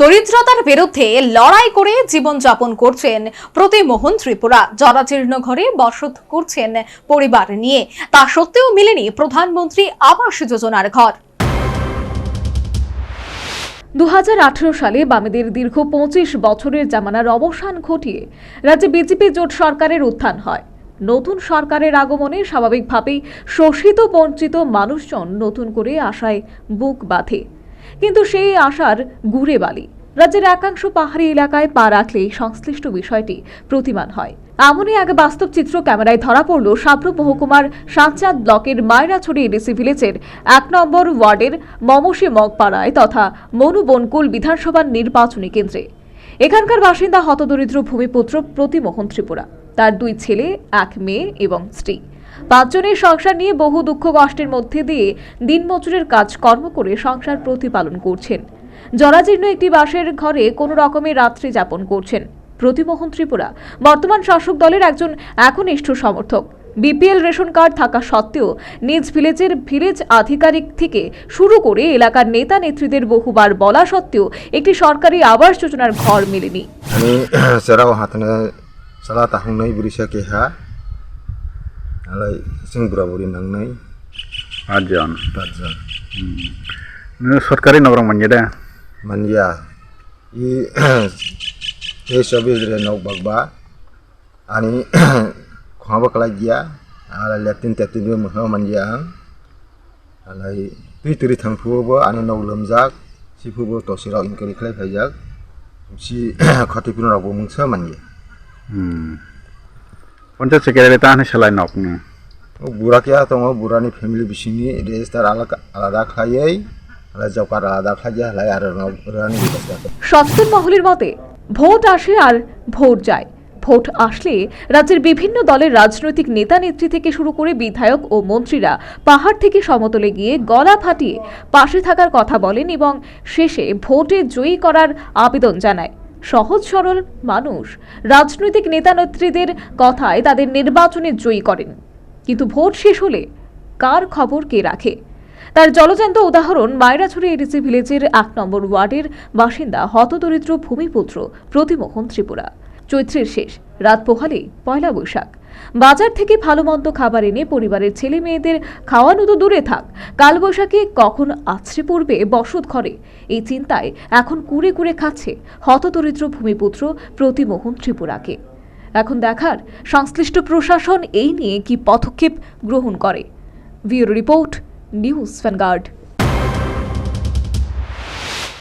দরিদ্রতার বিরুদ্ধে লড়াই করে জীবনযাপন করছেন প্রতিমোহন ত্রিপুরা। জরাজীর্ণ ঘরে বসত করছেন পরিবার নিয়ে। তা সত্ত্বেও মিলেনি প্রধানমন্ত্রী আবাস যোজনার ঘর। দু হাজার আঠেরো সালে বামেদের দীর্ঘ পঁচিশ বছরের জামানার অবসান ঘটিয়ে রাজ্যে বিজেপি জোট সরকারের উত্থান হয়। নতুন সরকারের আগমনে স্বাভাবিকভাবেই শোষিত, বঞ্চিত মানুষজন নতুন করে আশায় বুক বাঁধে। কিন্তু সেই আশার গুড়ে বালি। রাজ্যের একাংশ পাহাড়ি এলাকায় পা রাখলেই সংশ্লিষ্ট বিষয়টি প্রতিমান হয়। এমনই এক বাস্তব চিত্র ক্যামেরায় ধরা পড়ল সাপ্রু মহকুমার সাঁচাদ ব্লকের মায়রাছড়ি এডিসি ভিলেজের এক নম্বর ওয়ার্ডের মমসি মগপাড়ায় তথা মনু বনকুল বিধানসভার নির্বাচনী কেন্দ্রে। এখানকার বাসিন্দা হতদরিদ্র ভূমিপুত্র প্রতিমোহন ত্রিপুরা। তার দুই ছেলে, এক মেয়ে এবং স্ত্রী। পাঁচজনের সংসার নিয়ে বহু দুঃখ কষ্টের মধ্যে দিয়ে দিনমজুরের কাজ কর্ম করে সংসার প্রতিপালন করছেন। জরাজীর্ণ একটি বাসের ঘরে কোনো রকমের রাত্রি যাপন করছেন। প্রতিমোহন ত্রিপুরা, বর্তমান শাসক দলের একজন একনিষ্ঠ সমর্থক। বিপিএল রেশন কার্ড থাকা সত্ত্বেও নিজ ভিলেজের ভিলেজ আধিকারিক থেকে শুরু করে এলাকার নেতা নেত্রীদের বহুবার বলা সত্ত্বেও একটি সরকারি আবাস যোজনার ঘর মেলেনি। sa ke ha. Alai sing bura buri nang nai আটজন tatza. সরকারি নগর মানে দে Manja i he service re nok bagba ani khwa kala gia ala latin tatin du mo manja ang alai tui turi thangfu bo ani nok lamjak sifu bo tosirau inkari khlai phaijak si khati pinu rabo mungsa manja panchayat secretary তাহানি সেলাই knock নি बुरा क्या दङ बुरानि family बिसिनि register आलादा आलादा खायै आलादा जब कार्ड आलादा खायै हालाय आरो रानि बिकास जातो সচেতন মহলের মতে ভোট আসে আর ভোট যায় ভোট আসলে রাজ্যের বিভিন্ন দলের রাজনৈতিক নেতা নেত্রী থেকে শুরু করে বিধায়ক ও মন্ত্রীরা পাহাড় থেকে সমতলে গিয়ে গলা ফাটিয়ে পাশে থাকার কথা বলেন এবং শেষে ভোটে জয়ী করার আবেদন জানায় সহজ সরল মানুষ। রাজনৈতিক নেতানেত্রীদের কথায় তাদের নির্বাচনে জয়ী করেন। কিন্তু ভোট শেষ হলে কার খবর কে রাখে? তার জলজান্ত উদাহরণ মায়রাছড়ি এডিসি ভিলেজের এক নম্বর ওয়ার্ডের বাসিন্দা হতদরিদ্র ভূমিপুত্র প্রতিমোহন ত্রিপুরা। চৈত্রের শেষ, রাত পোহালে পয়লা বৈশাখ। বাজার থেকে ভালো মন্দ খাবার এনে পরিবারের ছেলে মেয়েদের খাওয়ানো তো দূরে থাক। কালবৈশাখী কখন আছড়ে পড়বে বসত ঘরে? এই চিন্তায় এখন কুড়ে কুড়ে খাচ্ছে হতদরিদ্র ভূমিপুত্র প্রতিমোহন ত্রিপুরাকে। এখন দেখার সংশ্লিষ্ট প্রশাসন এই নিয়ে কি পদক্ষেপ গ্রহণ করে? Bureau report, news vanguard